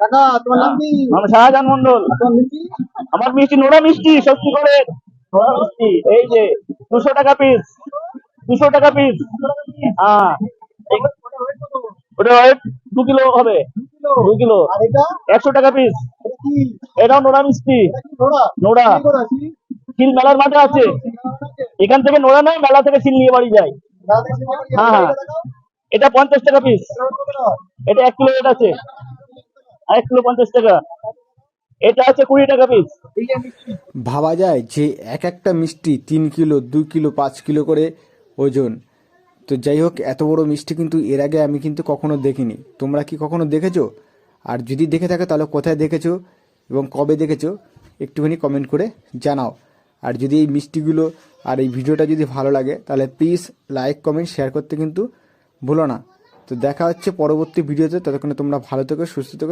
কাকা তোমার নাম কি? আমি শাহজাহান মন্ডল আমার মিষ্টি নোড়া মিষ্টি সত্যি করে। নোড়া মিষ্টি। এই যে দুশো টাকা পিস দুশো টাকা পিস হ্যাঁ। ওটা দু কিলো হবে। দু কিলো। একশো টাকা পিস এটাও নোড়া মিষ্টি। নোড়া শিল মেলার মাঠে আছে। এখান থেকে নোড়া নয় মেলা থেকে শিল নিয়ে বাড়ি যায়। হ্যাঁ, হ্যাঁ। এটা পঞ্চাশ টাকা পিস এটা এক কিলো এটা আছে। এক কিলো পঞ্চাশ টাকা। এটা আছে কুড়ি টাকা পিস ভাবা যায় যে এক একটা মিষ্টি তিন কিলো দু কিলো, পাঁচ কিলো করে ওজন। তো যাই হোক, এত বড় মিষ্টি কিন্তু এর আগে আমি কিন্তু কখনো দেখিনি। তোমরা কি কখনো দেখেছ? আর যদি দেখে থাকো, তাহলে কোথায় দেখেছ এবং কবে দেখেছ, একটুখানি কমেন্ট করে জানাও। আর যদি এই মিষ্টিগুলো আর এই ভিডিওটা যদি ভালো লাগে, তাহলে প্লিজ লাইক কমেন্ট শেয়ার করতে কিন্তু ভুলো না। তো দেখা হচ্ছে পরবর্তী ভিডিওতে। ততক্ষণে তোমরা ভালো থেকো, সুস্থ থেকো